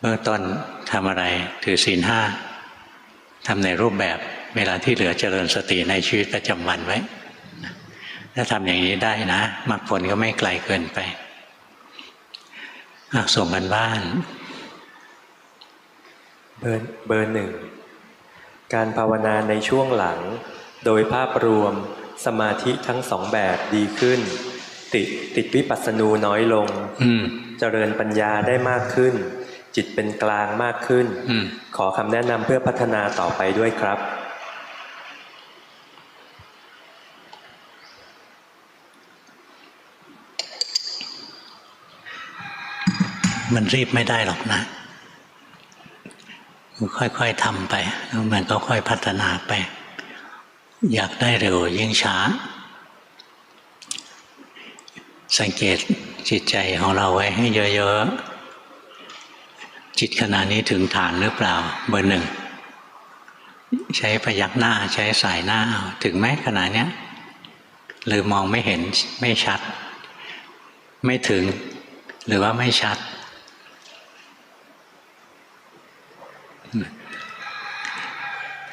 เบื้องต้นทำอะไรถือศีลห้าทำในรูปแบบเวลาที่เหลือเจริญสติในชีวิตประจำวันไว้ ถ้าทำอย่างนี้ได้นะมรรคผลก็ไม่ไกลเกินไปอะส่งกันบ้าน เบอร์เบอร์หนึ่ง การภาวนาในช่วงหลัง โดยภาพรวมสมาธิทั้งสองแบบดีขึ้น ติดติดวิปัสสนูน้อยลงอืมเจริญปัญญาได้มากขึ้น จิตเป็นกลางมากขึ้นอืมขอคำแนะนำเพื่อพัฒนาต่อไปด้วยครับ มันรีบไม่ได้หรอกนะ ค่อยๆทำไป แล้วมันก็ค่อยพัฒนาไป อยากได้เร็วยิ่งช้า สังเกตจิตใจของเราไว้ให้เยอะ ๆ จิตขณะนี้ถึงฐานหรือเปล่า เบอร์หนึ่งใช้พยักหน้าใช้สายหน้าถึงไหมขณะเนี้ยหรือมองไม่เห็นไม่ชัด ไม่ถึง หรือว่าไม่ชัด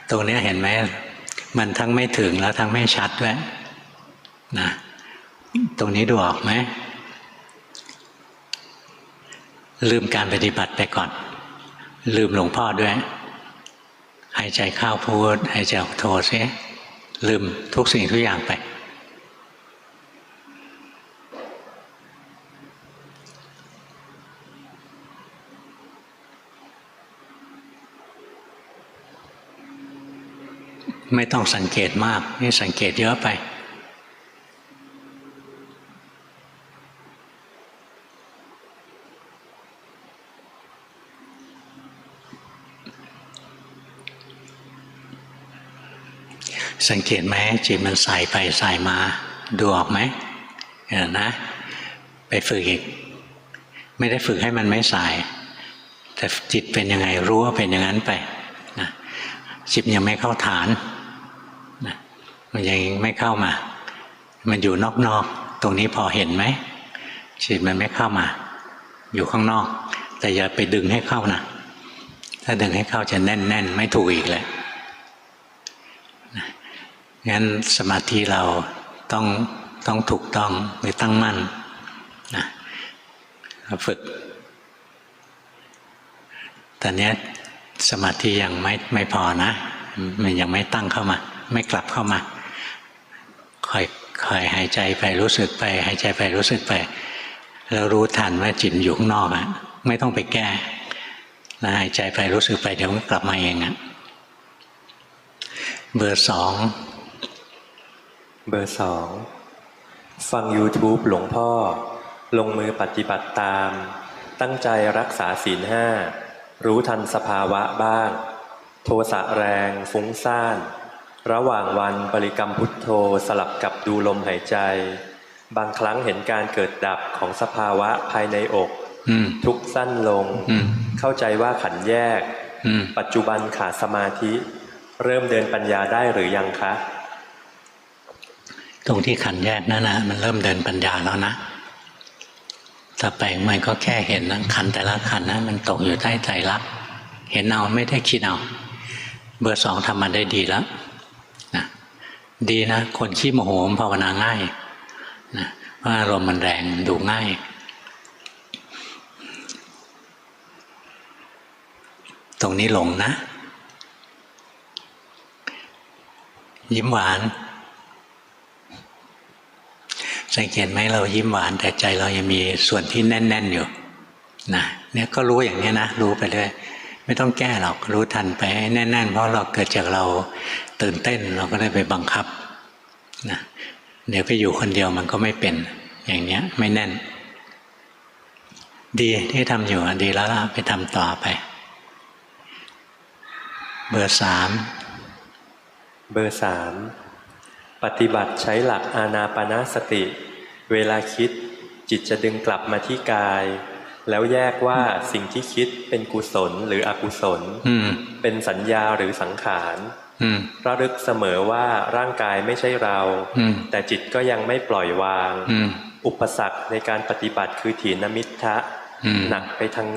ตรงนี้เห็นไหมมันทั้งไม่ถึงแล้วทั้งไม่ชัดด้วยนะตรงนี้ดูออกไหม ลืมการปฏิบัติไปก่อน ลืมหลวงพ่อด้วยหายใจเข้าพูดหายใจออกโทซิลืมทุกสิ่งทุกอย่างไป ไม่ต้องสังเกตมาก นี่สังเกตเยอะไป สังเกตไหมจิตมันสายไปสายมาดูออกไหมเออนะ ไปฝึกอีก ไม่ได้ฝึกให้มันไม่สาย แต่จิตเป็นยังไงรู้ว่าเป็นอย่างนั้นไปนะจิตยังไม่เข้าฐานนะมันยังไม่เข้ามา มันอยู่นอกๆตรงนี้พอเห็นไหมจิตมันไม่เข้ามา อยู่ข้างนอก แต่อย่าไปดึงให้เข้านะถ้าดึงให้เข้าจะแน่น ๆ ไม่ถูกอีกเลย งั้นสมาธิเราต้องต้องถูกต้องหรือตั้งมั่นนะฝึก ตอนนี้สมาธิยังไม่ไม่พอนะ มันยังไม่ตั้งเข้ามา ไม่กลับเข้ามาคอยคอยหายใจไปรู้สึกไป หายใจไปรู้สึกไปแล้วรู้ทันว่าจิตอยู่ข้างนอกอะไม่ต้องไปแก้แล้วหายใจไปรู้สึกไปเดี๋ยวมันกลับมาเองอะเบอร์สอง เบอร์สองฟัง YouTube หลวงพ่อ ลงมือปฏิบัติตาม ตั้งใจรักษาศีลห้า รู้ทันสภาวะบ้าง โทสะแรงฟุ้งซ่าน ระหว่างวันบริกรรมพุทโธสลับกับดูลมหายใจ บางครั้งเห็นการเกิดดับของสภาวะภายในอกอืมทุกข์สั้นลงอืมเข้าใจว่าขันแยกอืมปัจจุบันขาดสมาธิ เริ่มเดินปัญญาได้หรือยังคะ ตรงที่ขันแยกนั่นนะมันเริ่มเดินปัญญาแล้วนะต่อไปมันก็แค่เห็นนะขันแต่ละขันนะมันตกอยู่ใต้ใจรักเห็นเอาไม่ได้คิดเอาเบอร์สองทำมาได้ดีแล้วนะดีนะ คนขี้โมโหมภาวนาง่ายนะเพราะอารมณ์มันแรงดูง่าย ตรงนี้หลงนะ ยิ้มหวาน สังเกตไหมเรายิ้มหวานแต่ใจเรายังมีส่วนที่แน่น ๆอยู่นะเนี่ยก็รู้อย่างนี้นะ รู้ไปเลยไม่ต้องแก้หรอกรู้ทันไปแน่น ๆ เพราะเราเกิดจากเราตื่นเต้นเราก็ได้ไปบังคับนะเดี๋ยวไปอยู่คนเดียวมันก็ไม่เป็นอย่างเนี้ย ไม่แน่น ดีที่ทำอยู่ดีแล้วล่ะไปทำต่อไป เบอร์สามเบอร์สาม ปฏิบัติใช้หลักอานาปนาสติ เวลาคิดจิตจะดึงกลับมาที่กาย แล้วแยกว่าสิ่งที่คิดเป็นกุศลหรืออกุศลอืมเป็นสัญญาหรือสังขารอืมระลึกเสมอว่าร่างกายไม่ใช่เราอืมแต่จิตก็ยังไม่ปล่อยวางอืมอุปสรรคในการปฏิบัติคือถีนมิทธะอืมหนักไปทาง